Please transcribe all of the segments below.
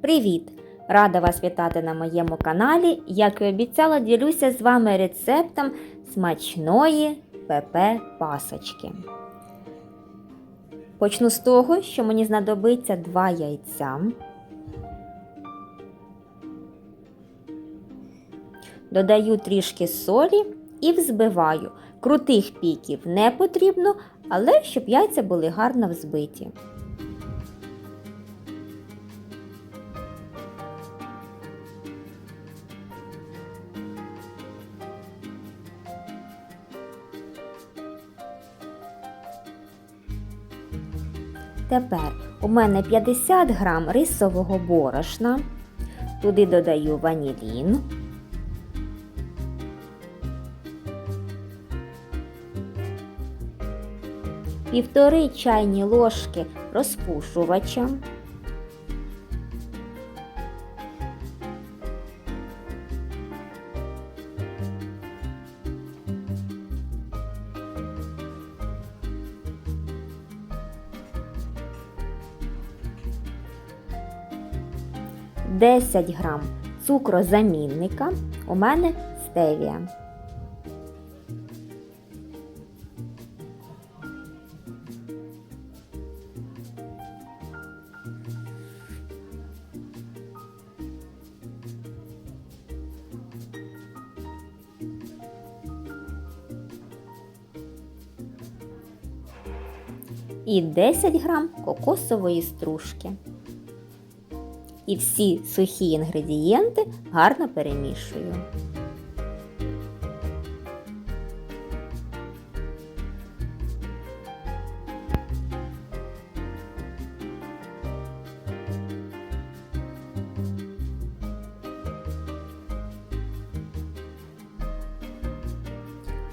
Привіт! Рада вас вітати на моєму каналі. Як і обіцяла, ділюся з вами рецептом смачної ПП пасочки. Почну з того, що мені знадобиться 2 яйця. Додаю трішки солі і взбиваю. Крутих піків не потрібно, але щоб яйця були гарно взбиті. Тепер у мене 50 грам рисового борошна. Туди додаю ванілін. Півтори чайні ложки розпушувача. Десять грам цукрозамінника. У мене стевія. і 10 грам кокосової стружки. І всі сухі інгредієнти гарно перемішую.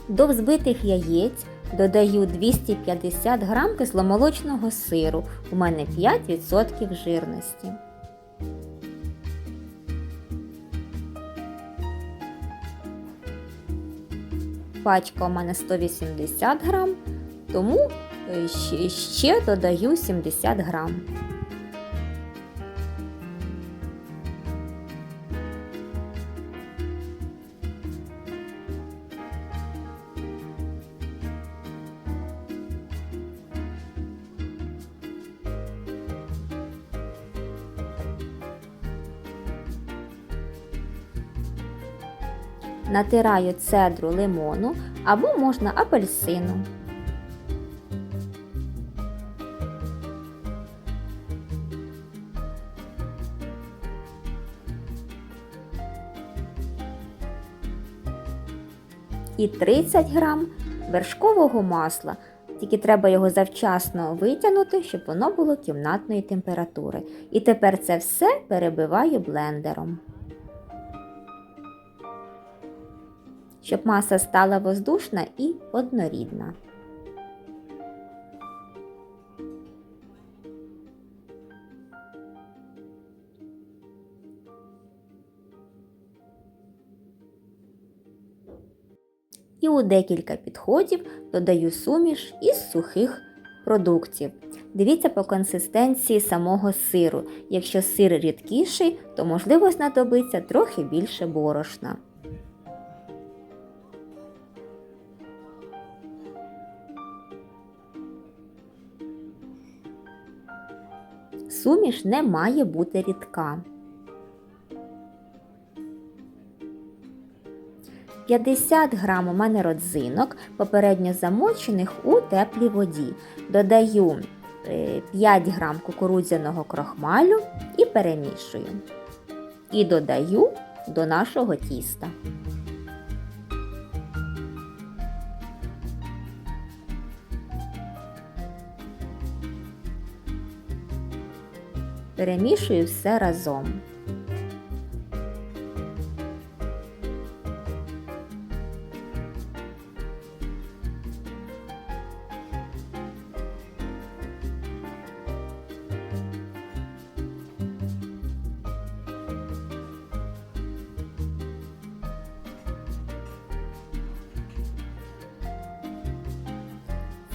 До взбитих яєць Додаю 250 грам кисломолочного сиру. У мене 5% жирності. Пачка у мене 180 грам, тому е, ще додаю 70 грам. Натираю цедру лимону або можна апельсину. І 30 грам вершкового масла. Тільки треба його завчасно витягнути, щоб воно було кімнатної температури. І тепер це все перебиваю блендером. Щоб маса стала воздушна і однорідна. І у декілька підходів додаю суміш із сухих продуктів. Дивіться по консистенції самого сиру. Якщо сир рідкіший, то можливо знадобиться трохи більше борошна. Суміш не має бути рідка. 50 грам у мене родзинок, попередньо замочених у теплій воді. Додаю 5 е, грам кукурудзяного крохмалю і перемішую. І додаю до нашого тіста. Перемішую все разом.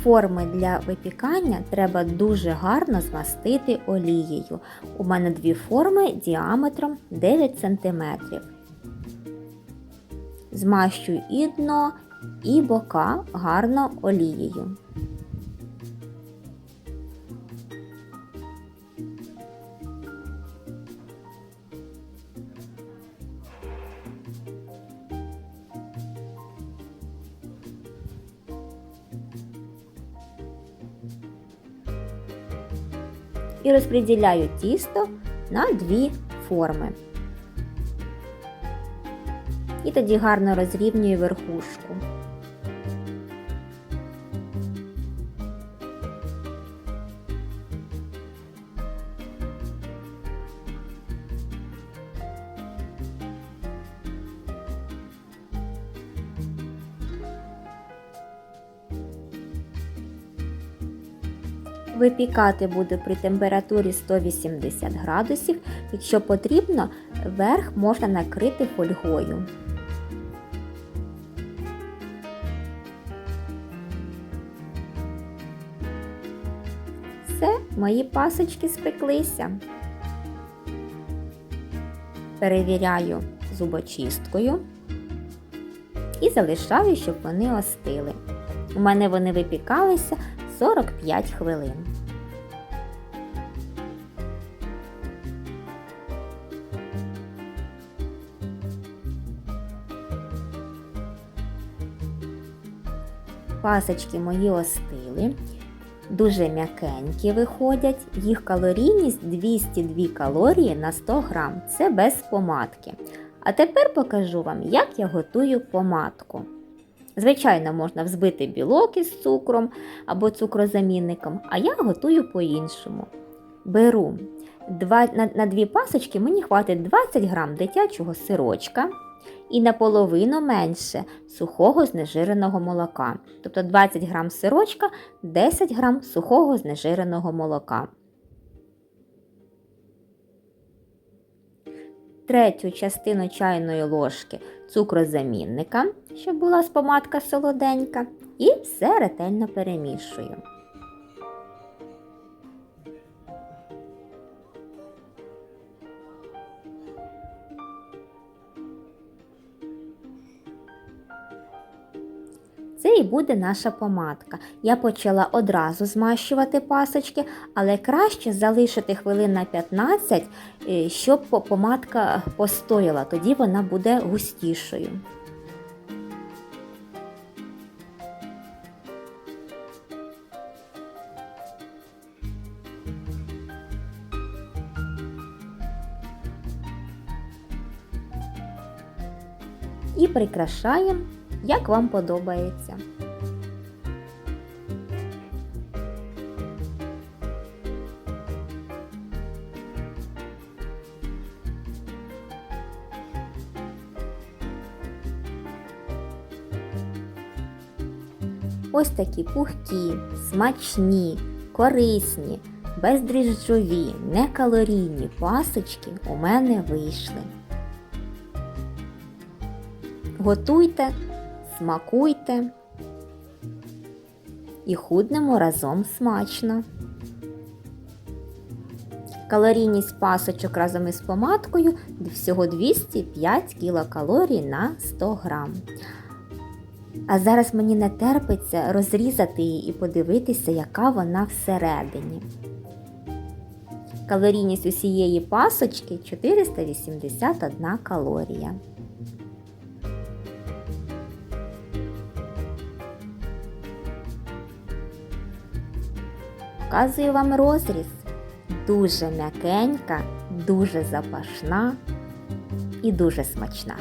Форми для випікання треба дуже гарно змастити олією. У мене дві форми діаметром 9 см. Змащую і дно, і бока гарно олією. І розподіляю тісто на дві форми. І тоді гарно розрівнюю верхушку. Випікати буду при температурі 180 градусів. Якщо потрібно, верх можна накрити фольгою. Все, мої пасочки спеклися. Перевіряю зубочисткою і залишаю, щоб вони остили. У мене вони випікалися 45 хвилин. Пасочки мої остили, дуже м'якенькі виходять, їх калорійність 202 калорії на 100 грам. Це без помадки. А тепер покажу вам, як я готую помадку. Звичайно, можна взбити білок із цукром або цукрозамінником, а я готую по-іншому. Беру два, на, на дві пасочки мені хватить 20 грам дитячого сирочка і наполовину менше сухого знежиреного молока. Тобто 20 грам сирочка, 10 грам сухого знежиреного молока. Третю частину чайної ложки цукрозамінника, щоб була спомадка солоденька, і все ретельно перемішую. Буде наша помадка. Я почала одразу змащувати пасочки, але краще залишити хвилин на 15, е, щоб помадка постояла, тоді вона буде густішою. І прикрашаємо як вам подобається. Ось такі пухкі, смачні, корисні, бездріжджові, некалорійні пасочки у мене вийшли. Готуйте смакуйте і худнемо разом смачно. Калорійність пасочок разом із помадкою всього 205 кілокалорій на 100 грам. А зараз мені не терпиться розрізати її і подивитися, яка вона всередині. Калорійність усієї пасочки 481 калорія. Показую вам розріз. Дуже м'якенька, дуже запашна і дуже смачна.